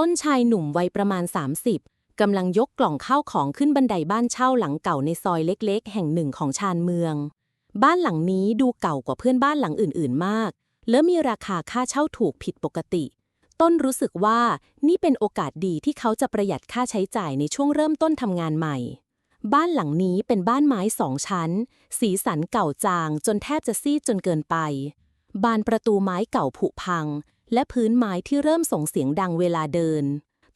ต้นชายหนุ่มวัยประมาณ 30 กำลังยกกล่องข้าวของขึ้นบันไดบ้านเช่าหลังเก่าในซอยเล็กๆ แห่งหนึ่งของชานเมือง บ้านหลังนี้ดูเก่ากว่าเพื่อนบ้านหลังอื่นๆมาก และมีราคาค่าเช่าถูกผิดปกติ ต้นรู้สึกว่านี่เป็นโอกาสดีที่เขาจะประหยัดค่าใช้จ่ายในช่วงเริ่มต้นทำงานใหม่ บ้านหลังนี้เป็นบ้านไม้สองชั้น สีสันเก่าจางจนแทบจะซีดจนเกินไป บานประตูไม้เก่าผุพัง และพื้นไม้ที่เริ่มส่งเสียงดังเวลาเดิน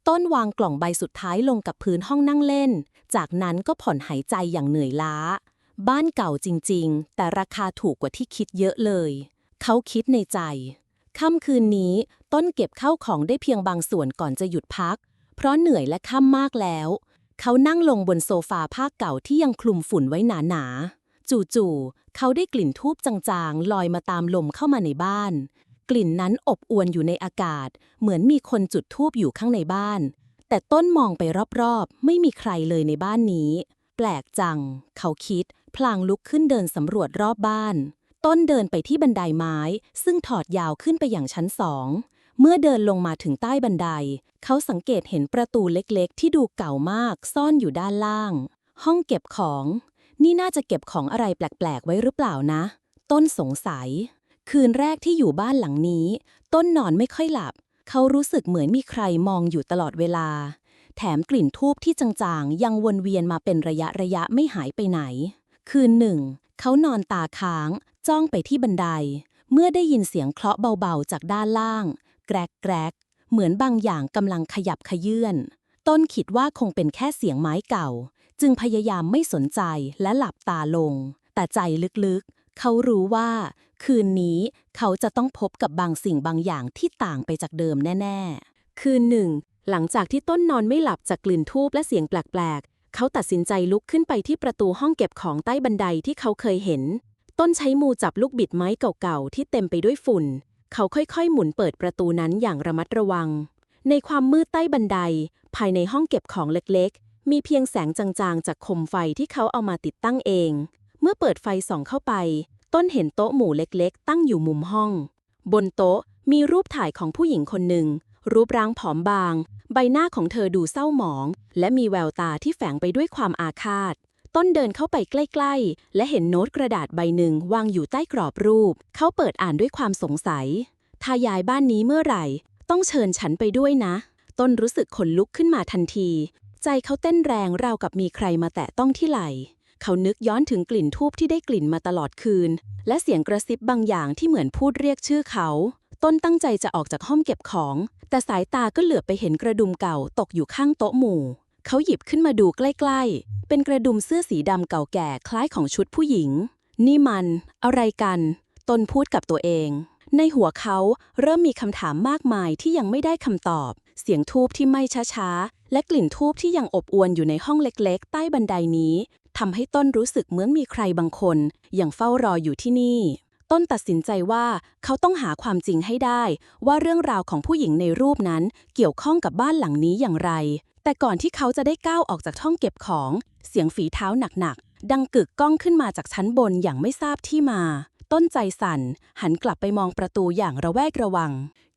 ต้นวางกล่องใบสุดท้ายลงกับพื้นห้องนั่งเล่น จากนั้นก็ผ่อนหายใจอย่างเหนื่อยล้า บ้านเก่าจริงๆ แต่ราคาถูกกว่าที่คิดเยอะเลย เขาคิดในใจ ค่ำคืนนี้ต้นเก็บเข้าของได้เพียงบางส่วนก่อนจะหยุดพัก เพราะเหนื่อยและค่ำมากแล้ว เขานั่งลงบนโซฟาผ้าเก่าที่ยังคลุมฝุ่นไว้หนาๆ จู่ๆ เขาได้กลิ่นทูบจางๆ ลอยมาตามลมเข้ามาในบ้าน กลิ่นนั้นอบอวนอยู่ในอากาศ เหมือนมีคนจุดทูบอยู่ข้างในบ้าน แต่ต้นมองไปรอบๆ ไม่มีใครเลยในบ้านนี้ แปลกจัง เขาคิด พลางลุกขึ้นเดินสำรวจรอบบ้าน ต้นเดินไปที่บันไดไม้ ซึ่งถอดยาวขึ้นไปอย่างชั้นสอง เมื่อเดินลงมาถึงใต้บันได เขาสังเกตเห็นประตูเล็กๆ ที่ดูเก่ามากซ่อนอยู่ด้านล่าง ห้องเก็บของ นี่น่าจะเก็บของอะไรแปลกๆ ไว้หรือเปล่านะ ต้นสงสัย คืนแรกที่อยู่บ้านหลังนี้ ต้นนอนไม่ค่อยหลับ เขารู้สึกเหมือนมีใครมองอยู่ตลอดเวลา แถมกลิ่นทูบที่จางๆ ยังวนเวียนมาเป็นระยะระยะไม่หายไปไหน คืนหนึ่ง เขานอนตาค้าง จ้องไปที่บันได เมื่อได้ยินเสียงเคราะห์เบาๆจากด้านล่าง แกรกแกรกเหมือนบางอย่างกำลังขยับขยื่น ต้นคิดว่าคงเป็นแค่เสียงไม้เก่า จึงพยายามไม่สนใจและหลับตาลง แต่ใจลึกๆ เขารู้ว่า คืนนี้เขาจะต้องพบกับบางสิ่งบางอย่างที่ต่างไปจากเดิมแน่ ๆ คืนหนึ่ง หลังจากที่ต้นนอนไม่หลับจากกลิ่นทูบและเสียงแปลกๆ เขาตัดสินใจลุกขึ้นไปที่ประตูห้องเก็บของใต้บันไดที่เขาเคยเห็น ต้นใช้มือจับลูกบิดไม้เก่าๆ ที่เต็มไปด้วยฝุ่น เขาค่อยๆ หมุนเปิดประตูนั้นอย่างระมัดระวัง ในความมืดใต้บันได ภายในห้องเก็บของเล็กๆ มีเพียงแสงจางๆ จากโคมไฟที่เขาเอามาติดตั้งเอง เมื่อเปิดไฟส่องเข้าไป ต้นเห็นโต๊ะหมู่เล็กๆ ตั้งอยู่มุมห้อง บนโต๊ะมีรูปถ่ายของผู้หญิงคนหนึ่ง รูปร่างผอมบาง ใบหน้าของเธอดูเศร้าหมอง และมีแววตาที่แฝงไปด้วยความอาฆาต ต้นเดินเข้าไปใกล้ๆ และเห็นโน้ตกระดาษใบหนึ่งวางอยู่ใต้กรอบรูป เขาเปิดอ่านด้วยความสงสัย ถ้าย้ายบ้านนี้เมื่อไหร่ ต้องเชิญฉันไปด้วยนะ ต้นรู้สึกขนลุกขึ้นมาทันที ใจเขาเต้นแรงราวกับมีใครมาแตะต้องที่ไหล่ เขานึกย้อนถึงกลิ่นทูบที่ได้กลิ่นมาตลอดคืน และเสียงกระซิบบางอย่างที่เหมือนพูดเรียกชื่อเขา ต้นตั้งใจจะออกจากห้องเก็บของ แต่สายตาก็เหลือบไปเห็นกระดุมเก่าตกอยู่ข้างโต๊ะหมู่ เขาหยิบขึ้นมาดูใกล้ๆ เป็นกระดุมเสื้อสีดำเก่าแก่คล้ายของชุดผู้หญิง นี่มัน อะไรกัน ต้นพูดกับตัวเอง ในหัวเขาเริ่มมีคำถามมากมายที่ยังไม่ได้คำตอบ เสียงทูบที่ไม่ช้าๆและกลิ่นทูบที่ยังอบอวนอยู่ในห้องเล็กๆ ใต้บันไดนี้ ทำให้ต้นรู้สึกเหมือนมีใครบางคนยังเฝ้ารออยู่ที่นี่ ต้นตัดสินใจว่าเขาต้องหาความจริงให้ได้ ว่าเรื่องราวของผู้หญิงในรูปนั้นเกี่ยวข้องกับบ้านหลังนี้อย่างไร แต่ก่อนที่เขาจะได้ก้าวออกจากห้องเก็บของ เสียงฝีเท้าหนักๆ ดังกึกก้องขึ้นมาจากชั้นบนอย่างไม่ทราบที่มา ต้นใจสั่น หันกลับไปมองประตูอย่างระแวดระวัง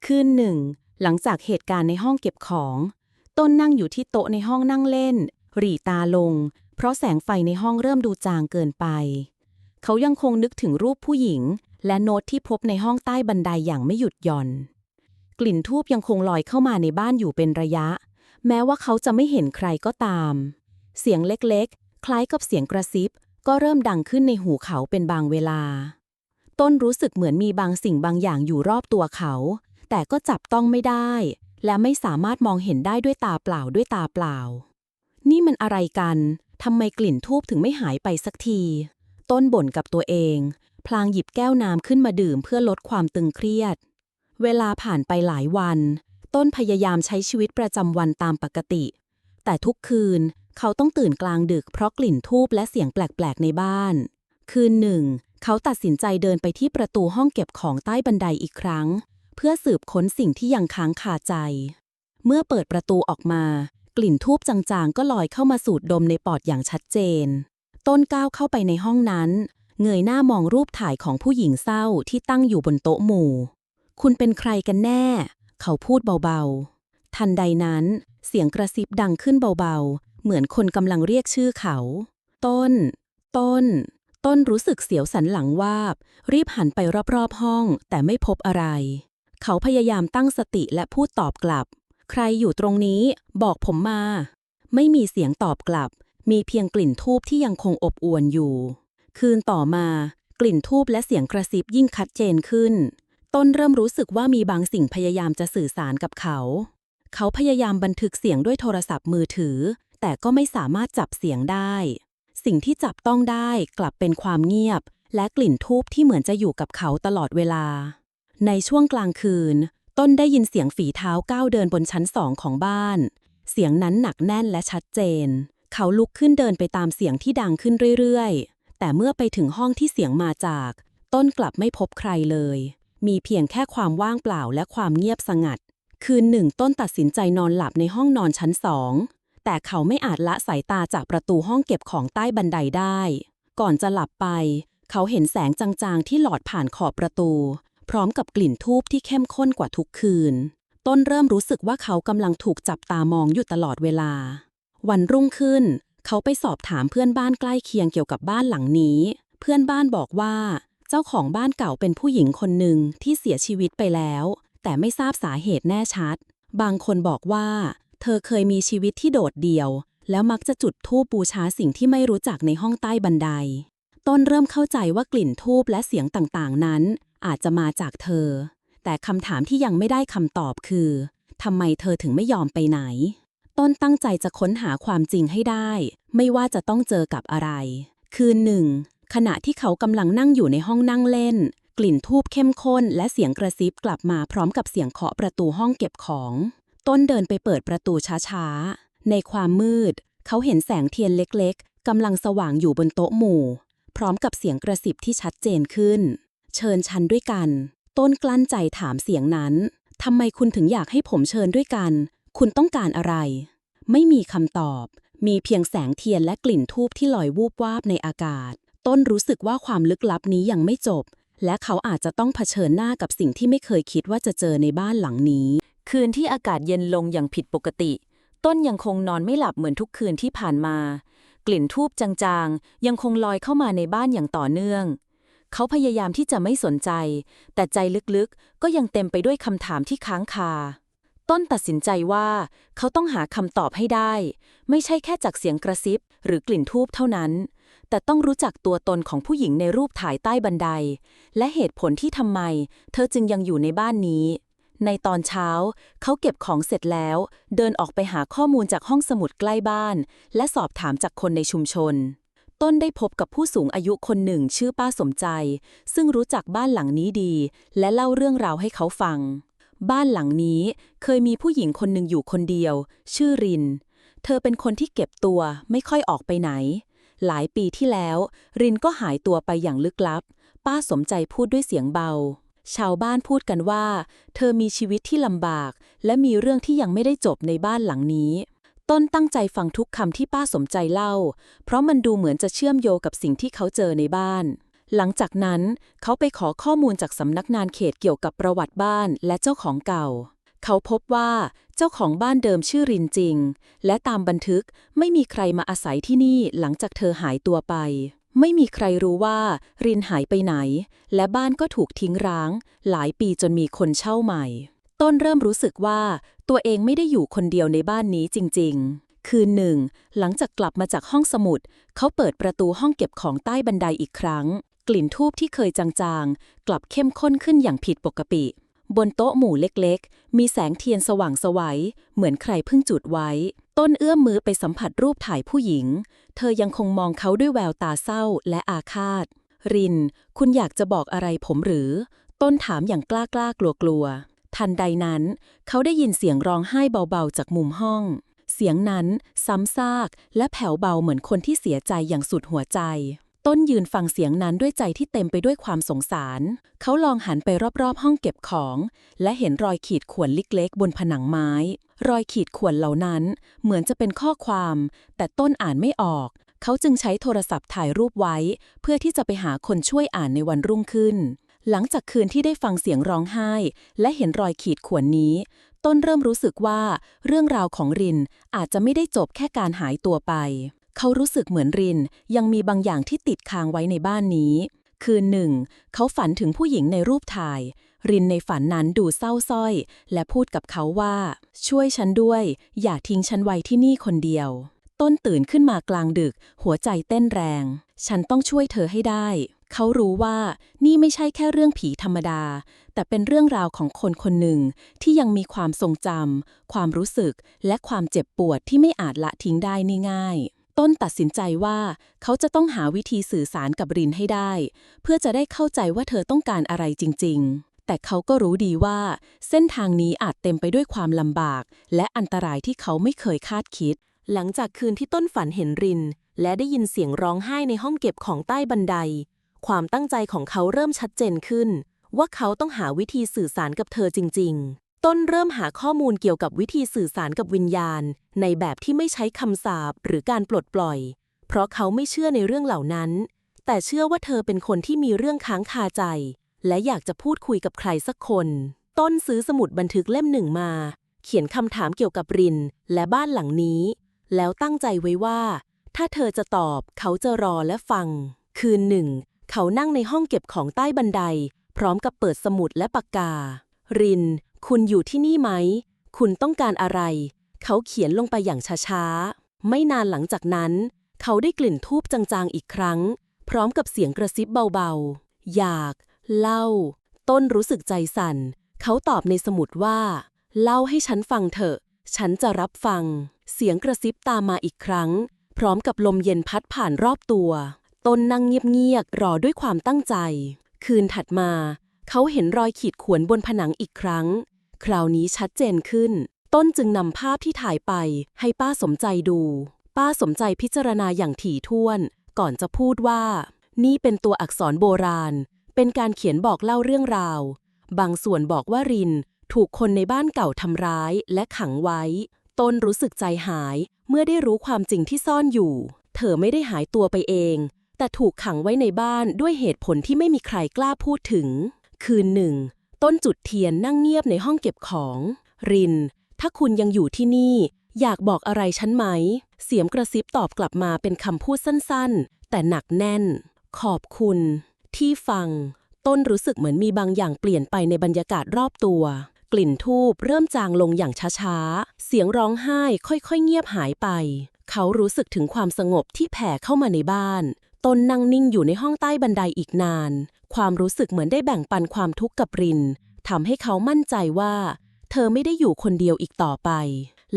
คืนหนึ่ง หลังจากเหตุการณ์ในห้องเก็บของ ต้นนั่งอยู่ที่โต๊ะในห้องนั่งเล่นหรี่ตาลง เพราะแสงไฟในห้องเริ่มดูจางเกินไป เขายังคงนึกถึงรูปผู้หญิง และโน้ตที่พบในห้องใต้บันไดอย่างไม่หยุดหย่อน กลิ่นทูบยังคงลอยเข้ามาในบ้านอยู่เป็นระยะ แม้ว่าเขาจะไม่เห็นใครก็ตาม เสียงเล็กๆ คล้ายกับเสียงกระซิบ ก็เริ่มดังขึ้นในหูเขาเป็นบางเวลา ต้นรู้สึกเหมือนมีบางสิ่งบางอย่างอยู่รอบตัวเขา แต่ก็จับต้องไม่ได้ และไม่สามารถมองเห็นได้ด้วยตาเปล่าด้วยตาเปล่านี่มันอะไรกัน ทำไมกลิ่นทูบถึงไม่หายไปสักที ต้นบ่นกับตัวเอง พลางหยิบแก้วน้ำขึ้นมาดื่มเพื่อลดความตึงเครียด เวลาผ่านไปหลายวัน ต้นพยายามใช้ชีวิตประจำวันตามปกติ แต่ทุกคืนเขาต้องตื่นกลางดึกเพราะกลิ่นทูบและเสียงแปลกๆในบ้าน คืนหนึ่ง เขาตัดสินใจเดินไปที่ประตูห้องเก็บของใต้บันไดอีกครั้ง เพื่อสืบค้นสิ่งที่ยังค้างคาใจ เมื่อเปิดประตูออกมา กลิ่นทูบจางๆ ก็ลอยเข้ามาสูดดมในปอดอย่างชัดเจน ต้นก้าวเข้าไปในห้องนั้น เงยหน้ามองรูปถ่ายของผู้หญิงเศร้าที่ตั้งอยู่บนโต๊ะหมู่ คุณเป็นใครกันแน่ เขาพูดเบาๆ ทันใดนั้นเสียงกระซิบดังขึ้นเบาๆ เหมือนคนกำลังเรียกชื่อเขา ต้น ต้น ต้นรู้สึกเสียวสันหลังวาบ รีบหันไปรอบๆห้อง แต่ไม่พบอะไร เขาพยายามตั้งสติและพูดตอบกลับ ใครอยู่ตรงนี้บอกผมมา ไม่มีเสียงตอบกลับ มีเพียงกลิ่นทูบที่ยังคงอบอวนอยู่ คืนต่อมากลิ่นทูบและเสียงกระซิบยิ่งชัดเจนขึ้น ต้นเริ่มรู้สึกว่ามีบางสิ่งพยายามจะสื่อสารกับเขา เขาพยายามบันทึกเสียงด้วยโทรศัพท์มือถือ แต่ก็ไม่สามารถจับเสียงได้ สิ่งที่จับต้องได้กลับเป็นความเงียบ และกลิ่นทูบที่เหมือนจะอยู่กับเขาตลอดเวลา ในช่วงกลางคืน ต้นได้ยินเสียงฝีเท้าก้าวเดินบนชั้นสองของบ้าน เสียงนั้นหนักแน่นและชัดเจน เขาลุกขึ้นเดินไปตามเสียงที่ดังขึ้นเรื่อยๆ แต่เมื่อไปถึงห้องที่เสียงมาจาก ต้นกลับไม่พบใครเลย มีเพียงแค่ความว่างเปล่าและความเงียบสงัด คืนหนึ่งต้นตัดสินใจนอนหลับในห้องนอนชั้นสอง แต่เขาไม่อาจละสายตาจากประตูห้องเก็บของใต้บันไดได้ ก่อนจะหลับไป เขาเห็นแสงจางๆที่หลอดผ่านขอบประตู พร้อมกับกลิ่นทูบที่เข้มข้นกว่าทุกคืน ต้นเริ่มรู้สึกว่าเขากำลังถูกจับตามองอยู่ตลอดเวลา วันรุ่งขึ้น เขาไปสอบถามเพื่อนบ้านใกล้เคียงเกี่ยวกับบ้านหลังนี้ เพื่อนบ้านบอกว่า เจ้าของบ้านเก่าเป็นผู้หญิงคนหนึ่งที่เสียชีวิตไปแล้ว แต่ไม่ทราบสาเหตุแน่ชัด บางคนบอกว่า เธอเคยมีชีวิตที่โดดเดี่ยว แล้วมักจะจุดธูปบูชาสิ่งที่ไม่รู้จักในห้องใต้บันไดต้นเริ่มเข้าใจว่ากลิ่นทูบและเสียงต่างๆนั้น อาจจะมาจากเธอ แต่คำถามที่ยังไม่ได้คำตอบคือทำไมเธอถึงไม่ยอมไปไหน ต้นตั้งใจจะค้นหาความจริงให้ได้ ไม่ว่าจะต้องเจอกับอะไร คืนหนึ่ง ขณะที่เขากำลังนั่งอยู่ในห้องนั่งเล่น กลิ่นทูบเข้มข้น และเสียงกระซิบกลับมาพร้อมกับเสียงเคาะประตูห้องเก็บของ ต้นเดินไปเปิดประตูช้าๆ ในความมืด เขาเห็นแสงเทียนเล็กๆกำลังสว่างอยู่บนโต๊ะหมู่ พร้อมกับเสียงกระซิบที่ชัดเจนขึ้น เชิญฉันด้วยกัน ต้นกลั้นใจถามเสียงนั้นทำไมคุณถึงอยากให้ผมเชิญด้วยกัน คุณต้องการอะไร ไม่มีคำตอบ มีเพียงแสงเทียนและกลิ่นทูบที่ลอยวูบวาบในอากาศ ต้นรู้สึกว่าความลึกลับนี้ยังไม่จบ และเขาอาจจะต้องเผชิญหน้ากับสิ่งที่ไม่เคยคิดว่าจะเจอในบ้านหลังนี้ คืนที่อากาศเย็นลงอย่างผิดปกติ ต้นยังคงนอนไม่หลับเหมือนทุกคืนที่ผ่านมา กลิ่นทูบจางๆ ยังคงลอยเข้ามาในบ้านอย่างต่อเนื่อง เขาพยายามที่จะไม่สนใจ แต่ใจลึกๆ ก็ยังเต็มไปด้วยคำถามที่ค้างคา ต้นตัดสินใจว่า เขาต้องหาคำตอบให้ได้ ไม่ใช่แค่จากเสียงกระซิบ หรือกลิ่นทูบเท่านั้น แต่ต้องรู้จักตัวตนของผู้หญิงในรูปถ่ายใต้บันได และเหตุผลที่ทำไม เธอจึงยังอยู่ในบ้านนี้ในตอนเช้า เขาเก็บของเสร็จแล้ว เดินออกไปหาข้อมูลจากห้องสมุดใกล้บ้าน และสอบถามจากคนในชุมชน ต้นได้พบกับผู้สูงอายุคนหนึ่งชื่อป้าสมใจ ซึ่งรู้จักบ้านหลังนี้ดี และเล่าเรื่องราวให้เขาฟัง บ้านหลังนี้เคยมีผู้หญิงคนหนึ่งอยู่คนเดียว ชื่อริน เธอเป็นคนที่เก็บตัวไม่ค่อยออกไปไหน หลายปีที่แล้ว รินก็หายตัวไปอย่างลึกลับ ป้าสมใจพูดด้วยเสียงเบา ชาวบ้านพูดกันว่า เธอมีชีวิตที่ลำบาก และมีเรื่องที่ยังไม่ได้จบในบ้านหลังนี้ ต้นตั้งใจฟังทุกคำที่ป้าสมใจเล่า เพราะมันดูเหมือนจะเชื่อมโยงกับสิ่งที่เขาเจอในบ้าน หลังจากนั้นเขาไปขอข้อมูลจากสำนักงานเขตเกี่ยวกับประวัติบ้านและเจ้าของเก่า เขาพบว่าเจ้าของบ้านเดิมชื่อรินจริง และตามบันทึกไม่มีใครมาอาศัยที่นี่หลังจากเธอหายตัวไปไม่มีใครรู้ว่า รินหายไปไหน และบ้านก็ถูกทิ้งร้าง หลายปีจนมีคนเช่าใหม่ ต้นเริ่มรู้สึกว่า ตัวเองไม่ได้อยู่คนเดียวในบ้านนี้จริง ๆ คืนหนึ่ง หลังจากกลับมาจากห้องสมุด เขาเปิดประตูห้องเก็บของใต้บันไดอีกครั้ง กลิ่นทูบที่เคยจางๆ กลับเข้มข้นขึ้นอย่างผิดปกติ บนโต๊ะหมู่เล็กๆ มีแสงเทียนสว่างสวัย เหมือนใครเพิ่งจุดไว้ ต้นเอื้อมมือไปสัมผัสรูปถ่ายผู้หญิง เธอยังคงมองเขาด้วยแววตาเศร้าและอาฆาต ริน คุณอยากจะบอกอะไรผมหรือ ต้นถามอย่างกล้ากล้ากลัวกลัว ทันใดนั้น เขาได้ยินเสียงร้องไห้เบาๆจากมุมห้อง เสียงนั้นซ้ำซากและแผ่วเบาเหมือนคนที่เสียใจอย่างสุดหัวใจ ต้นยืนฟังเสียงนั้นด้วยใจที่เต็มไปด้วยความสงสาร เขาลองหันไปรอบๆห้องเก็บของ และเห็นรอยขีดข่วนเล็กๆบนผนังไม้ รอยขีดข่วนเหล่านั้น เหมือนจะเป็นข้อความ แต่ต้นอ่านไม่ออกเขาจึงใช้โทรศัพท์ถ่ายรูปไว้ เพื่อที่จะไปหาคนช่วยอ่านในวันรุ่งขึ้น หลังจากคืนที่ได้ฟังเสียงร้องไห้ และเห็นรอยขีดข่วนนี้ ต้นเริ่มรู้สึกว่า เรื่องราวของรินอาจจะไม่ได้จบแค่การหายตัวไป เขารู้สึกเหมือนรินยังมีบางอย่างที่ติดค้างไว้ในบ้านนี้ คืนหนึ่ง เขาฝันถึงผู้หญิงในรูปถ่าย รินในฝันนั้นดูเศร้าส้อย และพูดกับเขาว่า ช่วยฉันด้วย อย่าทิ้งฉันไว้ที่นี่คนเดียว ต้นตื่นขึ้นมากลางดึก หัวใจเต้นแรง ฉันต้องช่วยเธอให้ได้ เขารู้ว่านี่ไม่ใช่แค่เรื่องผีธรรมดา แต่เป็นเรื่องราวของคนคนหนึ่งที่ยังมีความทรงจำความรู้สึกและความเจ็บปวดที่ไม่อาจละทิ้งได้ง่ายๆ ต้นตัดสินใจว่าเขาจะต้องหาวิธีสื่อสารกับรินให้ได้ เพื่อจะได้เข้าใจว่าเธอต้องการอะไรจริง ๆแต่เขาก็รู้ดีว่า เส้นทางนี้อาจเต็มไปด้วยความลำบาก และอันตรายที่เขาไม่เคยคาดคิด หลังจากคืนที่ต้นฝันเห็นริน และได้ยินเสียงร้องไห้ในห้องเก็บของใต้บันได ความตั้งใจของเขาเริ่มชัดเจนขึ้น ว่าเขาต้องหาวิธีสื่อสารกับเธอจริง ๆ ต้นเริ่มหาข้อมูลเกี่ยวกับวิธีสื่อสารกับวิญญาณ ในแบบที่ไม่ใช้คำสาปหรือการปลดปล่อย เพราะเขาไม่เชื่อในเรื่องเหล่านั้น แต่เชื่อว่าเธอเป็นคนที่มีเรื่องค้างคาใจ และอยากจะพูดคุยกับใครสักคน ต้นซื้อสมุดบันทึกเล่มหนึ่งมา เขียนคำถามเกี่ยวกับริน และบ้านหลังนี้ แล้วตั้งใจไว้ว่า ถ้าเธอจะตอบเขาจะรอและฟัง คืนหนึ่ง เขานั่งในห้องเก็บของใต้บันได พร้อมกับเปิดสมุดและปากกา ริน คุณอยู่ที่นี่ไหม คุณต้องการอะไร เขาเขียนลงไปอย่างช้าๆ ไม่นานหลังจากนั้น เขาได้กลิ่นทูบจางๆอีกครั้ง พร้อมกับเสียงกระซิบเบาๆ อยาก เล่า ต้นรู้สึกใจสั่น เขาตอบในสมุดว่า เล่าให้ฉันฟังเถอะ ฉันจะรับฟัง เสียงกระซิบตามมาอีกครั้ง พร้อมกับลมเย็นพัดผ่านรอบตัว ต้นนั่งเงียบๆรอด้วยความตั้งใจ คืนถัดมา เขาเห็นรอยขีดข่วนบนผนังอีกครั้ง คราวนี้ชัดเจนขึ้น ต้นจึงนำภาพที่ถ่ายไปให้ป้าสมใจดู ป้าสมใจพิจารณาอย่างถี่ถ้วน ก่อนจะพูดว่า นี่เป็นตัวอักษรโบราณ เป็นการเขียนบอกเล่าเรื่องราว บางส่วนบอกว่ารินถูกคนในบ้านเก่าทำร้ายและขังไว้ ต้นรู้สึกใจหายเมื่อได้รู้ความจริงที่ซ่อนอยู่ เธอไม่ได้หายตัวไปเอง แต่ถูกขังไว้ในบ้านด้วยเหตุผลที่ไม่มีใครกล้าพูดถึง คืนหนึ่ง ต้นจุดเทียนนั่งเงียบในห้องเก็บของ ริน ถ้าคุณยังอยู่ที่นี่ อยากบอกอะไรฉันไหม เสียงกระซิบตอบกลับมาเป็นคำพูดสั้นๆ แต่หนักแน่น ขอบคุณ ที่ฟัง ต้นรู้สึกเหมือนมีบางอย่างเปลี่ยนไปในบรรยากาศรอบตัว กลิ่นทูบเริ่มจางลงอย่างช้าๆ เสียงร้องไห้ค่อยๆ เงียบหายไป เขารู้สึกถึงความสงบที่แผ่เข้ามาในบ้าน ตนนั่งนิ่งอยู่ในห้องใต้บันไดอีกนาน ความรู้สึกเหมือนได้แบ่งปันความทุกข์กับรินทำให้เขามั่นใจว่า เธอไม่ได้อยู่คนเดียวอีกต่อไป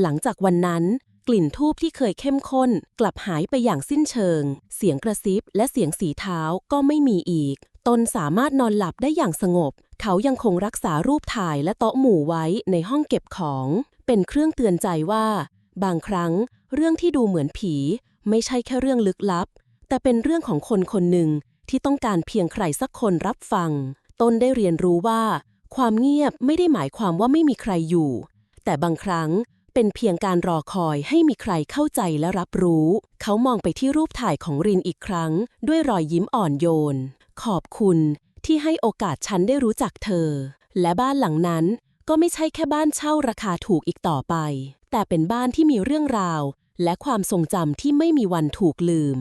หลังจากวันนั้น กลิ่นทูบที่เคยเข้มข้น กลับหายไปอย่างสิ้นเชิง เสียงกระซิบและเสียงสีเท้าก็ไม่มีอีก ตนสามารถนอนหลับได้อย่างสงบ เขายังคงรักษารูปถ่ายและโต๊ะหมู่ไว้ในห้องเก็บของ เป็นเครื่องเตือนใจว่า บางครั้ง เรื่องที่ดูเหมือนผี ไม่ใช่แค่เรื่องลึกลับ แต่เป็นเรื่องของคนคนหนึ่งที่ต้องการเพียงใครสักคนรับฟัง ต้นได้เรียนรู้ว่า ความเงียบไม่ได้หมายความว่าไม่มีใครอยู่ แต่บางครั้งเป็นเพียงการรอคอยให้มีใครเข้าใจและรับรู้ เขามองไปที่รูปถ่ายของรินอีกครั้ง ด้วยรอยยิ้มอ่อนโยน ขอบคุณที่ให้โอกาสฉันได้รู้จักเธอ และบ้านหลังนั้นก็ไม่ใช่แค่บ้านเช่าราคาถูกอีกต่อไป แต่เป็นบ้านที่มีเรื่องราว และความทรงจำที่ไม่มีวันถูกลืม